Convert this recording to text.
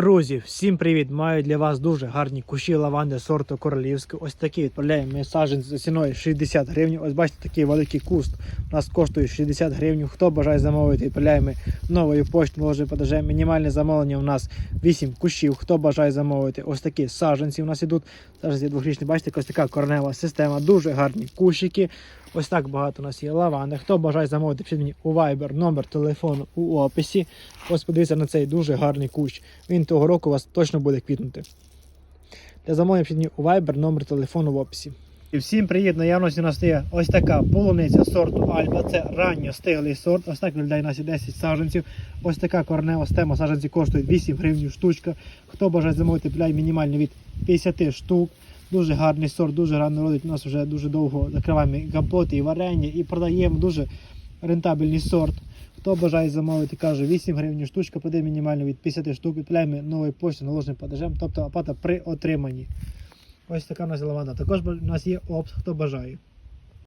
Друзі, всім привіт! Маю для вас дуже гарні кущі лаванди сорту королівської. Ось такі відправляємо ми саджанці за ціною 60 гривень. Ось бачите, такий великий куст. У нас коштує 60 гривень. Хто бажає замовити, відправляємо новою поштою, може подажаємо. Мінімальне замовлення у нас 8 кущів. Хто бажає замовити, ось такі саджанці у нас ідуть. Саджанці двохрічні, бачите, ось така корнева система, дуже гарні кущики. Ось так багато у нас є лаванди. Хто бажає замовити, пишіть мені у Viber, номер телефону у описі. Ось подивіться на цей дуже гарний кущ. Він того року у вас точно буде квітнути. Для замовлення пишіть мені у Viber, номер телефону в описі. І всім привіт! Наявності у нас є ось така полуниця сорту Альба. Це ранньо стиглий сорт. Ось так виглядає у нас є 10 саджанців. Ось така корнева стема саджанці коштує 8 гривень штучка. Хто бажає замовити, пляй мінімально від 50 штук. Дуже гарний сорт, дуже гарно родить. У нас вже дуже довго закриваємо і компоти, і варення, і продаємо дуже рентабельний сорт. Хто бажає замовити, каже 8 гривень штучка, подай мінімально від 50 штук, відправляємо нової пошти наложеним падежем, тобто оплата при отриманні. Ось така у нас лаванда. Також у нас є опт, хто бажає.